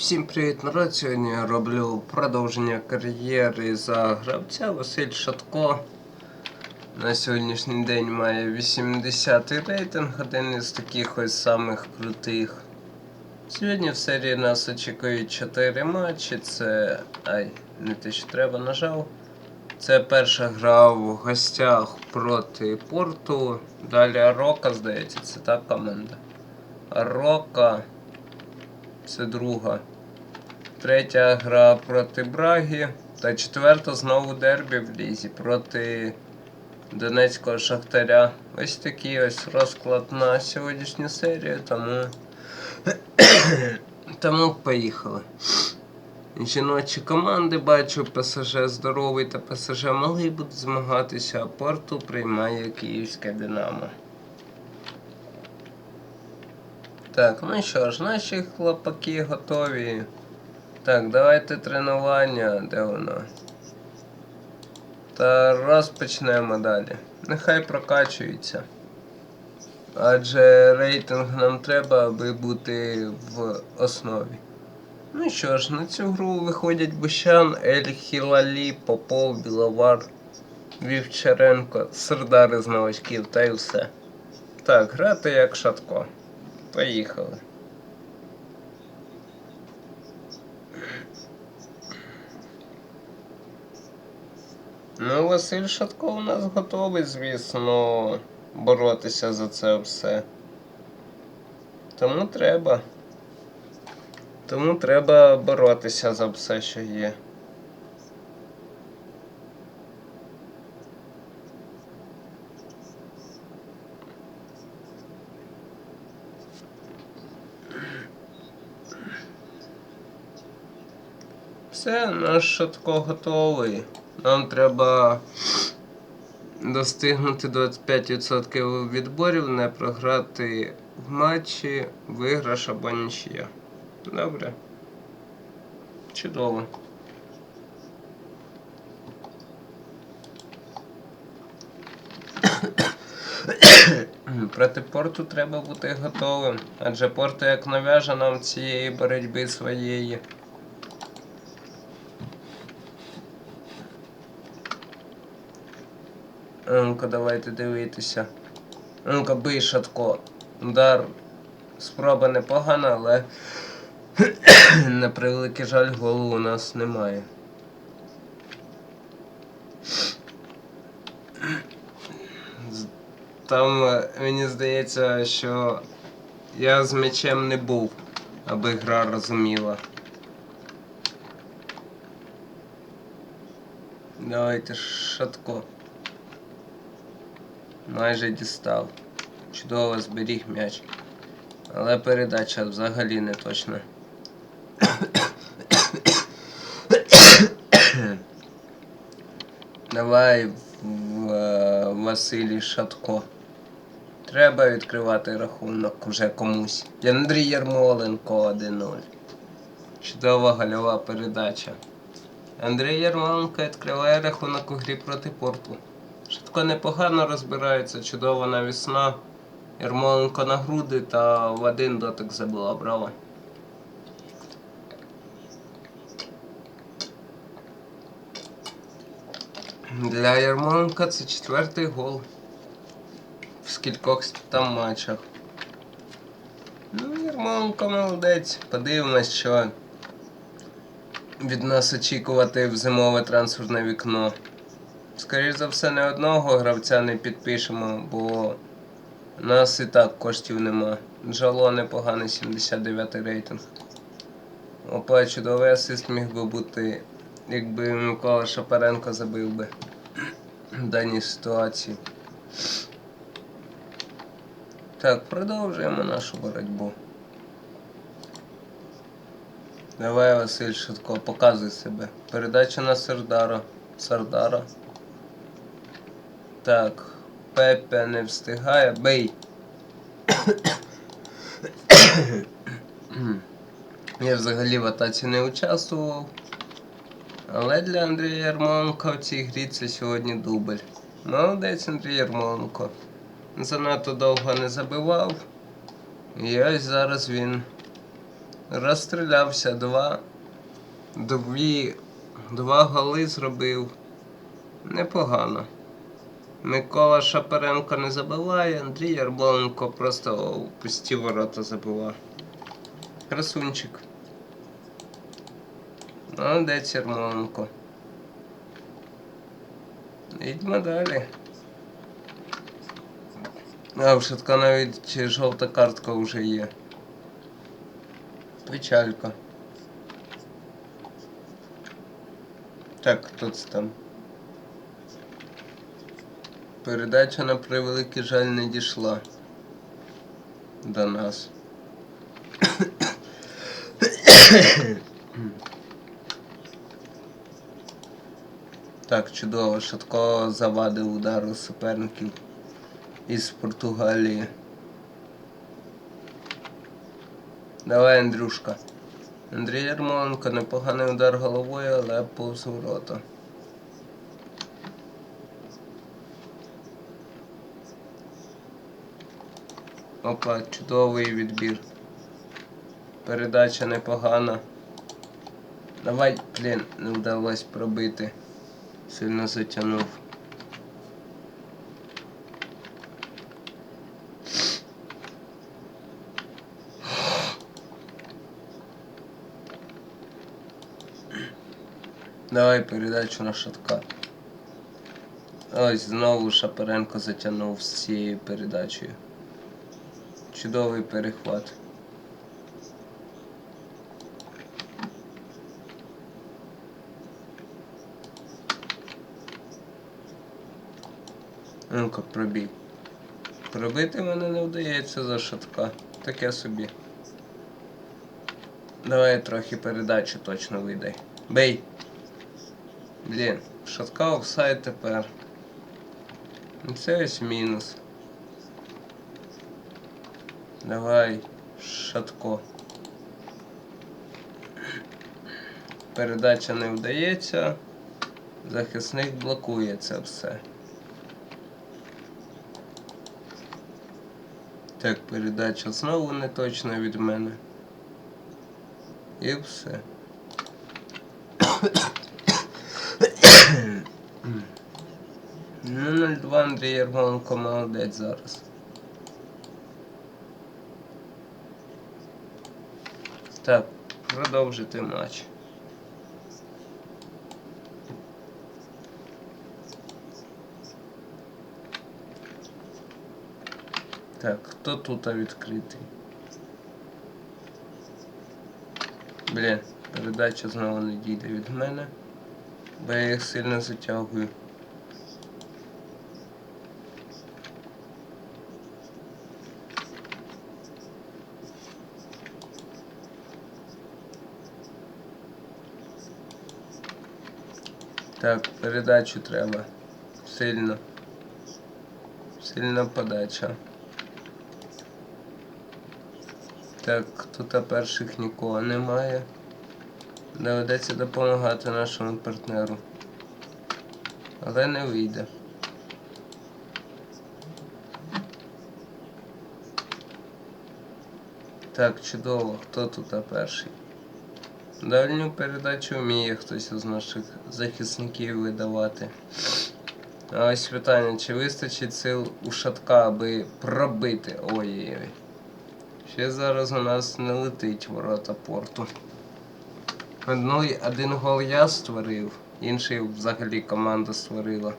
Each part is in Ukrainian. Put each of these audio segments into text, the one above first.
Всім привіт, народ! Сьогодні я роблю продовження кар'єри за гравця Василь Шатко. На сьогоднішній день має 80 рейтинг, один із таких ось самих крутих. Сьогодні в серії нас очікують 4 матчі. Це. Ай, не те, що треба, нажав. Це перша гра в гостях проти Порту. Далі Рока, здається, це та команда. Рока. Це друга. Третя гра проти Браги. Та четверта знову дербі в лізі проти Донецького Шахтаря. Ось такий ось розклад на сьогоднішню серію, тому. тому поїхали. Жіночі команди бачу, ПСЖ здоровий та ПСЖ малий будуть змагатися, а порту приймає Київське Динамо. Так, ну що ж, наші хлопаки готові. Так, давайте тренування, де воно? Та розпочнемо далі. Нехай прокачується. Адже рейтинг нам треба, аби бути в основі. Ну що ж, на цю гру виходять Бущан, Ель Хілалі, Попов, Біловар, Вівчаренко, Сердари з новачків та й все. Так, грати як шатко. Поїхали. Ну, Василь Шатко у нас готовий, звісно, боротися за це все. Тому треба. Тому треба боротися за все, що є. Все, наш Шатко готовий. Нам треба достигнути 25% відборів, не програти в матчі, виграш або нічия. Добре. Чудово. Проти порту треба бути готовим, адже порту як нав'яже нам цієї боротьби своєї. Ну-ка, давайте дивитися. Ну-ка, бий шатко. Удар. Спроба непогана, але на превеликий жаль голу у нас немає. Там мені здається, що я з м'ячем не був, аби гра розуміла. Давайте шатко. Майже дістав. Чудово зберіг м'яч. Але передача взагалі не точна. Давай е, Василій Шатко. Треба відкривати рахунок уже комусь. Андрій Ярмоленко 1-0. Чудова гольова передача. Андрій Ярмоленко відкриває рахунок у грі проти порту. Шатко непогано розбирається, чудова навісна. Ярмоленко на груди та в один дотик забила браво. Для Ярмоленка це четвертий гол. В скількох там матчах. Ну, Ярмоленко молодець. Подивимось, що від нас очікувати в зимове трансферне вікно. Скоріше за все, не одного гравця не підпишемо, бо у нас і так коштів нема. Джало непоганий 79 рейтинг. Опа, чудовий асист міг би бути, якби Микола Шапаренко забив би в даній ситуації. Так, продовжуємо нашу боротьбу. Давай, Василь Шутко, показуй себе. Передача на Сардара. Сардара. Так, Пепе не встигає. Бей. Я взагалі в атаці не участвував. Але для Андрія Ярмоленка в цій грі це сьогодні дубль. Молодець Андрій Ярмоленко. Занадто довго не забивав. І ось зараз він Розстрілявся два. Дві. Два голи зробив. Непогано. Микола Шапаренко не забиває, Андрій Ярмоленко просто у пусті ворота забивав. Красунчик. Молодець Ярмоленко. Йдемо далі. А, в Шатка навіть жовта картка вже є. Печалька. Так, хто це там? Передача на превеликий жаль не дійшла до нас. Так, чудово, Шатко завадив удару суперників із Португалії. Давай, Андрюшка. Андрій Ярмоленко, непоганий удар головою, але повз ворота. Опа, чудовий відбір. Передача непогана. Давай, блін, не вдалося пробити. Сильно затягнув. Давай передачу на шатка. Ось знову Шапаренко затягнув з цією передачею. Чудовий перехват. Ну-ка, пробій. Пробити мене не вдається за шатка. Таке собі. Давай трохи передачу точно видай. Бей! Блін, шатка офсайд тепер. Це ось мінус. Давай, шатко. Передача не вдається. Захисник блокує це все. Так, передача знову не точна від мене. І все. Ну, 0-2 Андрій Ярмоленко молодець зараз. Так, продовжити матч. Так, хто тут відкритий? Блін, передача знову не дійде від мене, бо я їх сильно затягую. Так, передачу треба. Сильно. Сильна подача. Так, тут перших нікого немає. Доведеться допомагати нашому партнеру. Але не вийде. Так, чудово, хто тут перший? Дальню передачу вміє хтось із наших захисників видавати. А ось питання, чи вистачить сил у шатка, аби пробити? Ой-ой-ой. Ще зараз у нас не летить ворота порту. Одной, один гол я створив, інший взагалі команда створила.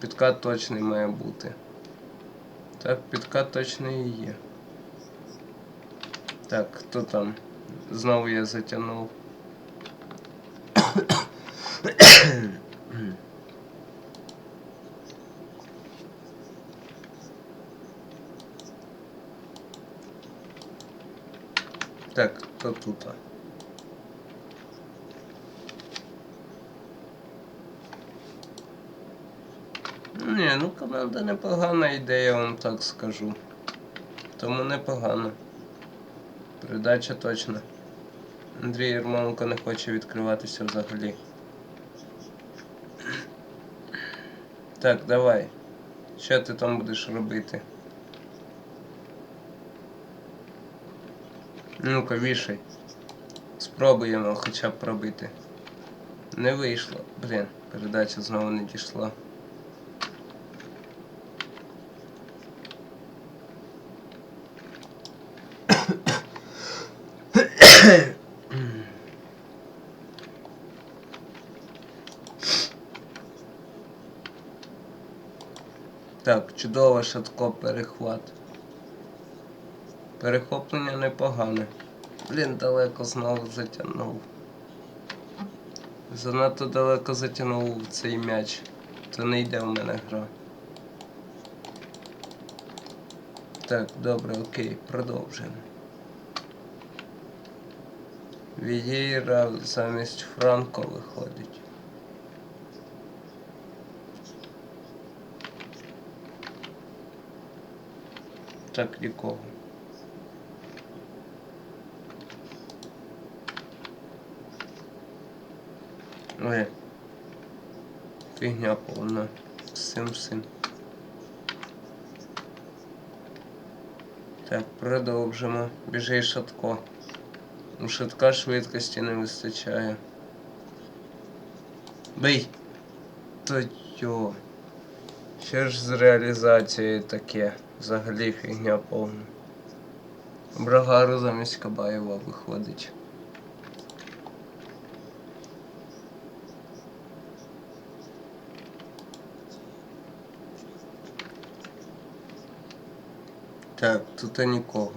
Підкат точний має бути. Так, підкат точний і є. Так, хто там? Знову я затягнув. Так, хто тут? Ні, ну команда непогана ідея, я вам так скажу. Тому непогано. Передача точна. Андрій Єрмоленко не хоче відкриватися взагалі. Так, давай. Що ти там будеш робити? Ну-ка, вішай. Спробуємо хоча б пробити. Не вийшло. Блін, передача знову не дійшла. Так, чудово шатко перехват. Перехоплення непогане. Блін, далеко знову затягнув. Занадто далеко затягнув цей м'яч. То не йде в мене гра. Так, добре, окей, продовжуємо. Вієра замість Франко виходить. Так, нікого. Ой. Фігня повна. Сим сим. Так, продовжимо. Біжи шатко. У шатка швидкості не вистачає. Бий! Та йо. Що ж з реалізацією таке? Взагалі фігня повна. Брагару замість Кабаєва виходить. Так, тут нікого.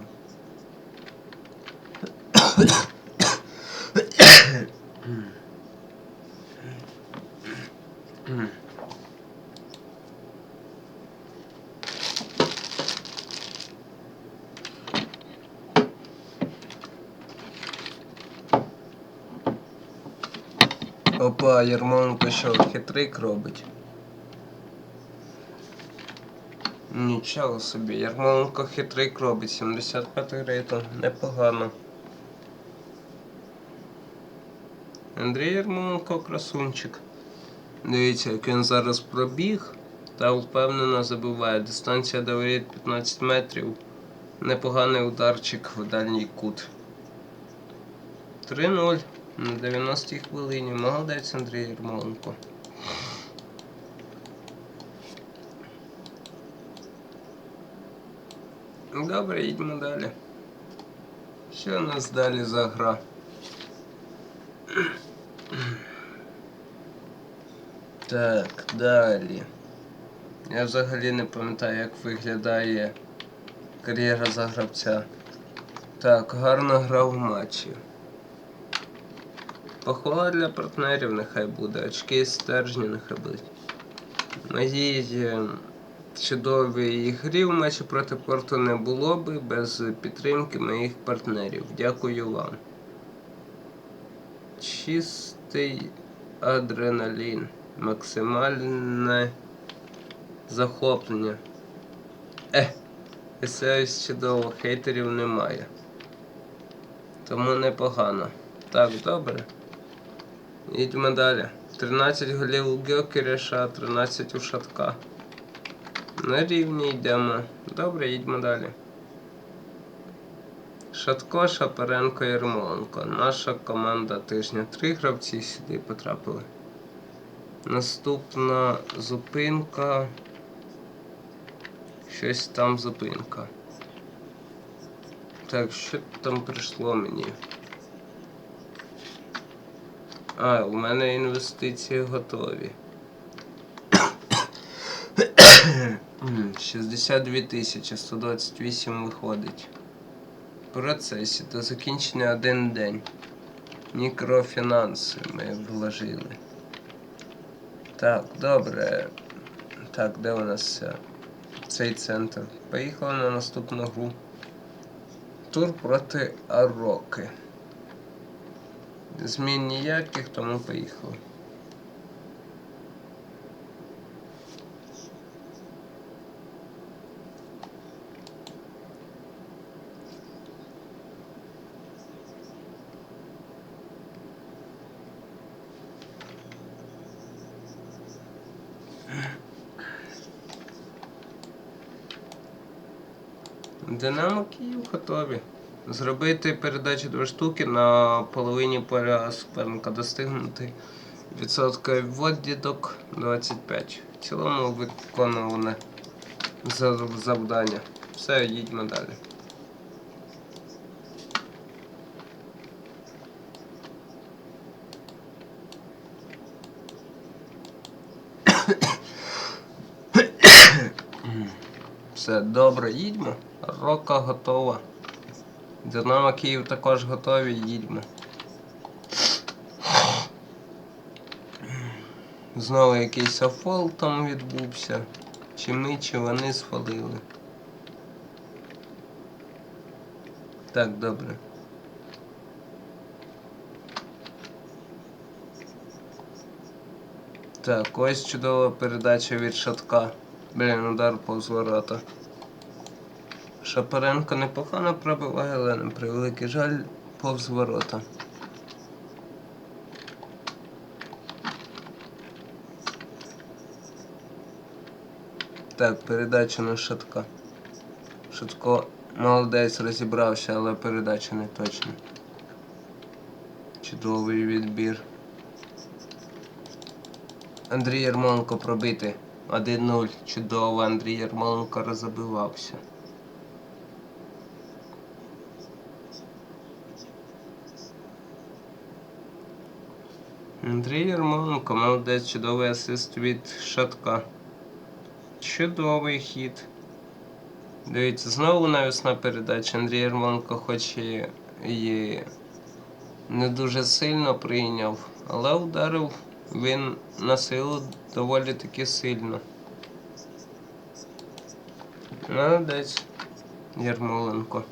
Опа, Ярмоленко що, хитрик робить? Нічого собі, Ярмоленко хитрик робить, 75 рейтинг, непогано. Андрій Ярмоленко красунчик. Дивіться, як він зараз пробіг та впевнено забиває. Дистанція до воріт 15 метрів. Непоганий ударчик в дальній кут. 3-0 на 90-й хвилині. Молодець Андрій Ярмоленко. Добре, їдьмо далі. Що у нас далі за гра? Так, далі. Я взагалі не пам'ятаю, як виглядає кар'єра за гравця. Так, гарно грав в матчі. Похвала для партнерів нехай буде, очки стержні нехай будуть. Моїй е, чудовій грі в матчі проти порту не було би без підтримки моїх партнерів. Дякую вам. Чистий адреналін. Максимальне захоплення. Е, ось чудово, хейтерів немає. Тому непогано. Так, добре. Їдьмо далі. 13 голів у Гьокеріша, 13 у Шатка. На рівні йдемо. Добре, їдьмо далі. Шатко, Шапаренко, Ярмоленко. Наша команда тижня. Три гравці сюди потрапили. Наступна зупинка. Щось там зупинка. Так, що там прийшло мені? А, у мене інвестиції готові. 62 тисячі, 128 виходить. В процесі до закінчення один день. Мікрофінанси ми вложили. Так, добре. Так, де у нас цей центр? Поїхали на наступну гру. Тур проти Ароки. Змін ніяких, тому поїхали. Динамо Київ готові. Зробити передачу два штуки на половині поля суперника достигнути відсотка віддіток 25. В цілому виконуване за- завдання. Все, їдьмо далі. Все добре, їдьмо. Рока готова. Динамо Київ також готові, їдьмо. Знову якийсь афол там відбувся. Чи ми, чи вони схвалили. Так, добре. Так, ось чудова передача від шатка. Блін, удар повз ворота. Шапаренко непогано пробиває, але на превеликий жаль повз ворота. Так, передача на шатка. Шатко молодець розібрався, але передача не точна. Чудовий відбір. Андрій Ярмоленко пробити. 1-0. Чудово, Андрій Ярмоленко розбивався. Андрій Ярмоленко, молодець, чудовий асист від шатка. Чудовий хід. Дивіться, знову навісна передача. Андрій Ярмоленко хоч і, і не дуже сильно прийняв, але ударив він на силу доволі таки сильно. Молодець, Ярмоленко.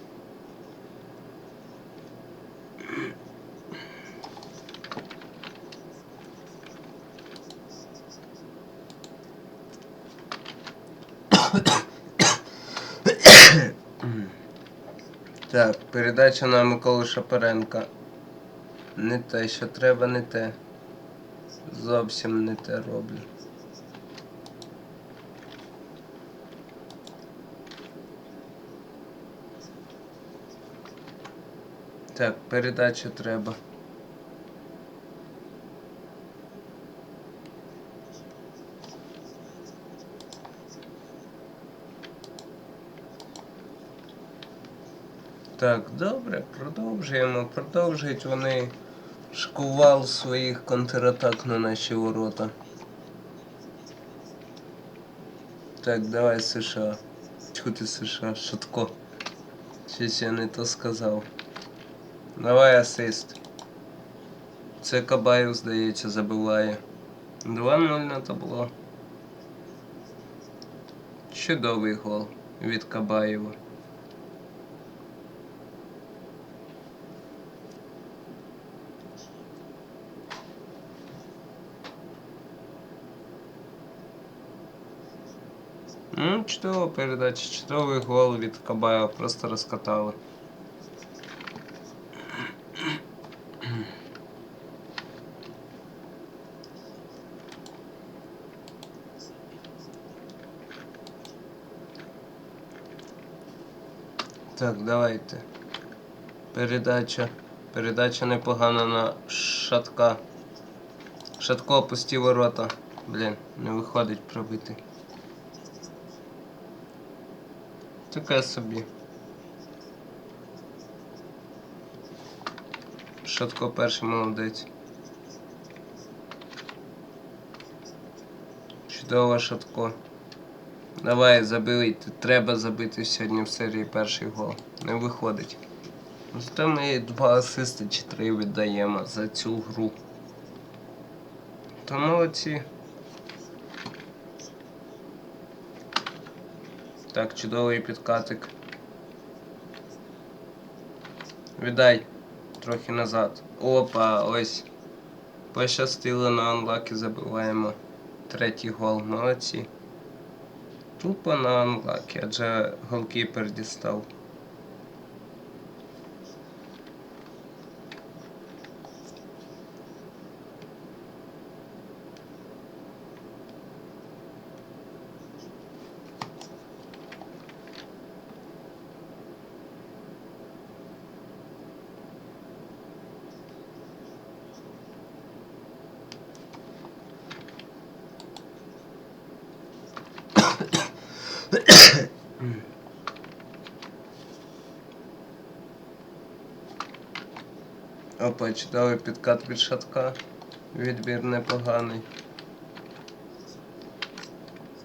Так, передача на Миколу Шапаренка. Не те, що треба, не те. Зовсім не те роблю. Так, передачу треба. Так, добре, продовжуємо. Продовжують вони шкувал своїх контратак на наші ворота. Так, давай США. Чого ти США? Шутко. Щось я не то сказав. Давай асист. Це Кабаєв, здається, забиває. 2-0 на табло. Чудовий гол від Кабаєва. Ну, чудова передача, чудовий гол від Кабаєва, просто розкатали. Так, давайте. Передача. Передача непогана на шатка. Шатко опустив ворота. Блін, не виходить пробити. Таке собі. Шатко перший молодець. Чудово Шатко. Давай забийте. Треба забити сьогодні в серії перший гол. Не виходить. Зато ми два асисти чи три віддаємо за цю гру. То молодці. Так, чудовий підкатик. Віддай трохи назад. Опа, ось. Пощастило на анлаки забиваємо. Третій гол. Молодці. Тупо на анлаки, адже голкіпер дістав. Опа, чудовий підкат від шатка. Відбір непоганий.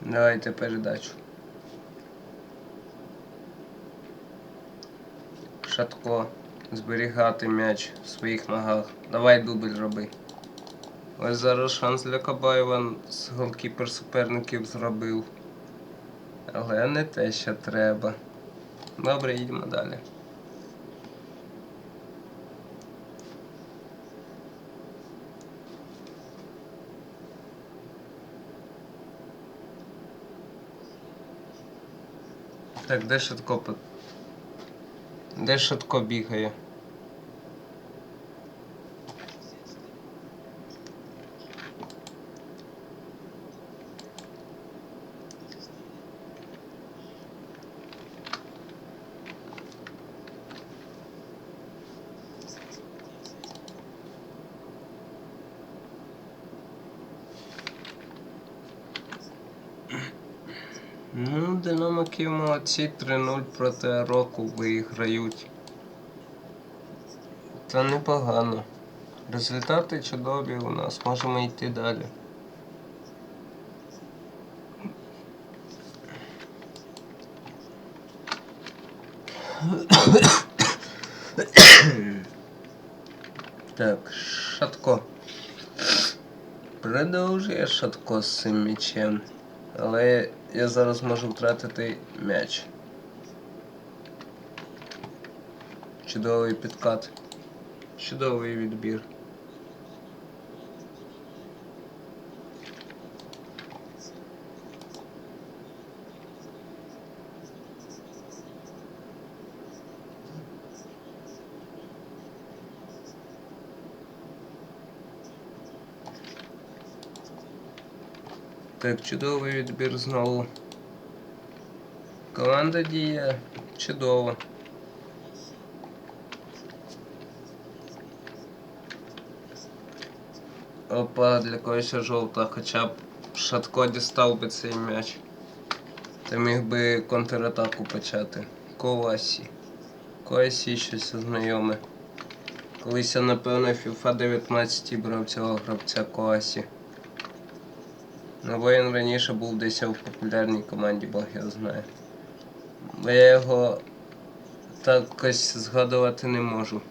Давайте передачу. Шатко. Зберігати м'яч в своїх ногах. Давай дубль роби. Ось зараз шанс для Кабаєва з голкіпер суперників зробив. Але не те, що треба. Добре, їдемо далі. Так, де Шатко? Де Шатко бігає? Ну, Динамо Київ молодці 3-0 проти року виграють. Та непогано. Результати чудові у нас, можемо йти далі. Так, Шатко. Продовжує Шатко з цим м'ячем. Але я зараз можу втратити м'яч. Чудовий підкат. Чудовий відбір. Так, чудовий відбір знову. Команда діє чудово. Опа, для когось жовта, хоча б Шатко дістав би цей м'яч. Та міг би контратаку почати. Ковасі. Ковасі щось знайоме. Колись я, напевно, FIFA 19 брав цього гравця Ковасі. Ну, воїн раніше був десь в популярній команді, Бог його знає. Бо я його так якось згадувати не можу.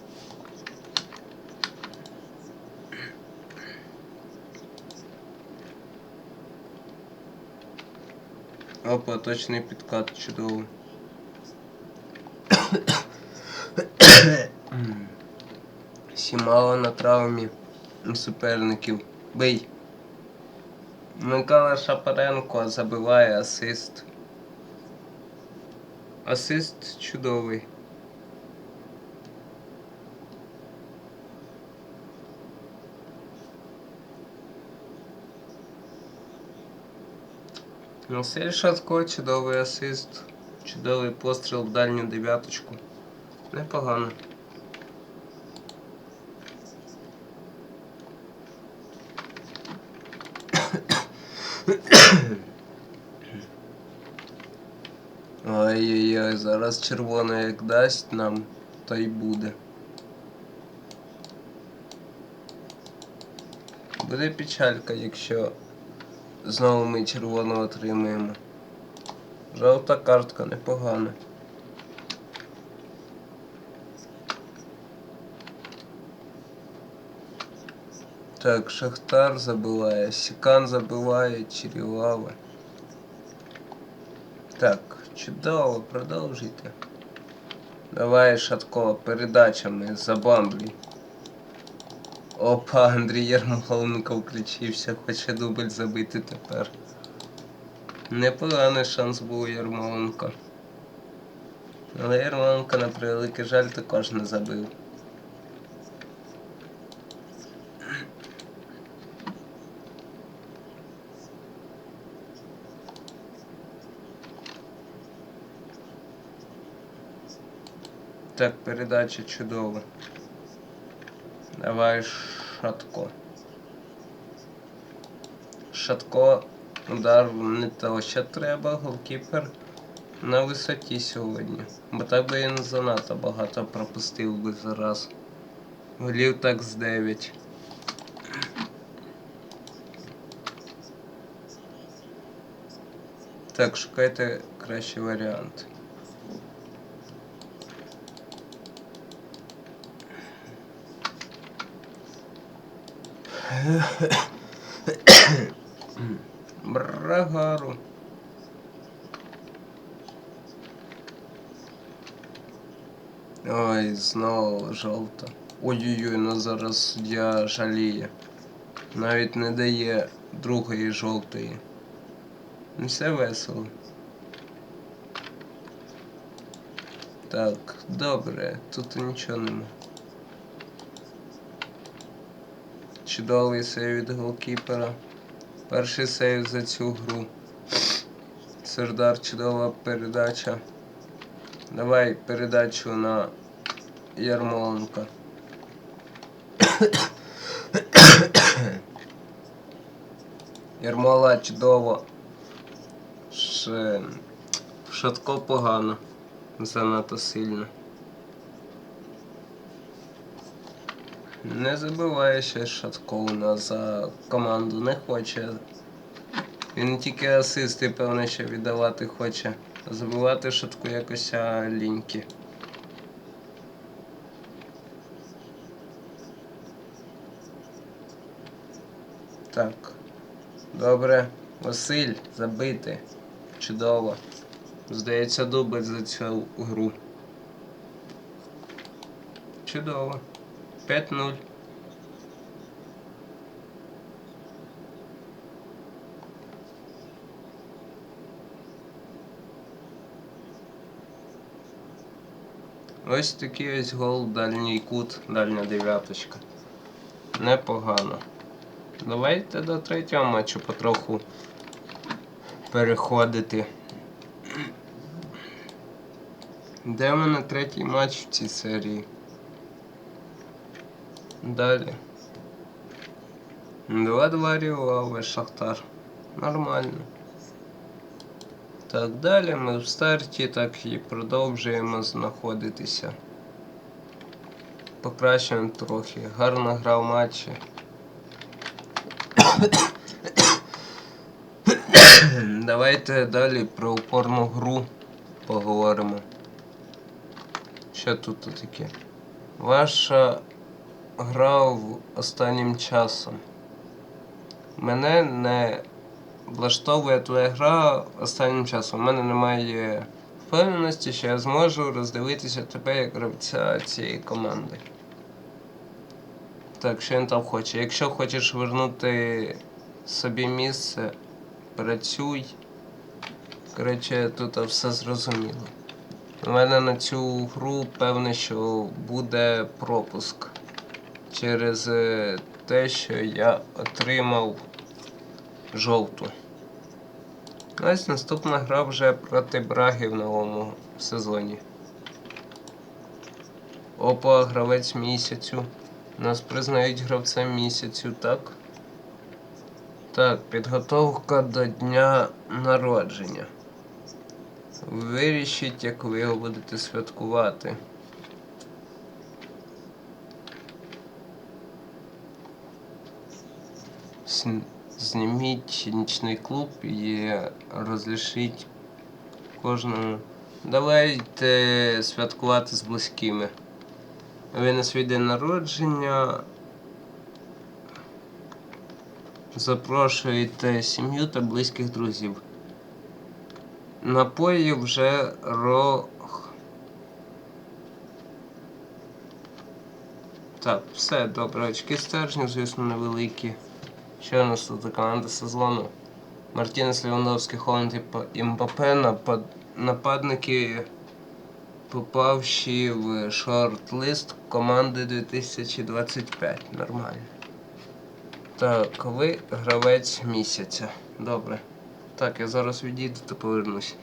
Опа, точний підкат чудовий. Сімало на травмі суперників. Бий. Микола Шапаренко забиває асист. Асист чудовий. Василь Шатко, чудовий асист. Чудовий постріл в дальню дев'яточку. Непогано. Ой-ой-ой, зараз червоно як дасть нам, то й буде. Буде печалька, якщо знову ми червоно отримаємо. Жовта картка непогана. Так, Шахтар забиває, Сікан забиває, Черілава. Так, чудово, продовжуйте. Давай, Шатко, передачами забамблюй. Опа, Андрій Ярмоленко включився, хоче дубль забити тепер. Непоганий шанс був у Ярмоленка. Але Ярмоленко, на превеликий жаль, також не забив. Так, передача чудова. Давай Шатко. Шатко. Удар не того, що треба. Голкіпер на висоті сьогодні. Бо так би він занадто багато пропустив би зараз. Голів так з 9. Так, шукайте кращий варіант. Брагару. Ой, знову жовта. Ой-ой-ой, ну зараз суддя жаліє. Навіть не дає другої жовтої. Ну все весело. Так, добре, тут нічого нема. Чудовий сейв від голкіпера. Перший сейв за цю гру. Сердар, чудова передача. Давай передачу на Ярмоленка. Ярмола чудово. Шатко погано. Занадто сильно. Не забиває ще Шатко у нас за команду, не хоче. Він тільки асисти, певно, ще віддавати хоче. Забивати Шатку якось ліньки. Так. Добре. Василь, забити. Чудово. Здається, дубль за цю гру. Чудово. 5-0. Ось такий ось гол, дальній кут, дальня дев'яточка. Непогано. Давайте до третього матчу потроху переходити. Де в мене третій матч в цій серії? Далі. 2-2 Ріолаве, Шахтар. Нормально. Так, далі ми в старті так і продовжуємо знаходитися. Покращуємо трохи. Гарно грав матчі. Давайте далі про упорну гру поговоримо. Що тут таке? Ваша гра в останнім часом. Мене не влаштовує твоя гра останнім часом. У мене немає впевненості, що я зможу роздивитися тебе як гравця цієї команди. Так, що він там хоче? Якщо хочеш вернути собі місце, працюй. Коротше, тут все зрозуміло. У мене на цю гру певне, що буде пропуск через е, те, що я отримав жовту. Ось наступна гра вже проти Браги в новому сезоні. Опа, гравець місяцю. Нас признають гравцем місяцю, так? Так, підготовка до дня народження. Вирішіть, як ви його будете святкувати. Зніміть нічний клуб і розрішіть кожному. Давайте святкувати з близькими. Ви на свій день народження. Запрошуєте сім'ю та близьких друзів. Напої вже ро... Так, все добре. Очки стержнів, звісно, невеликі. Що у нас тут за команда сезону? Мартінес Левандовський, Холланд і Мбапе, нападники, попавші в шорт-лист команди 2025. Нормально. Так, ви гравець місяця. Добре. Так, я зараз відійду та повернусь.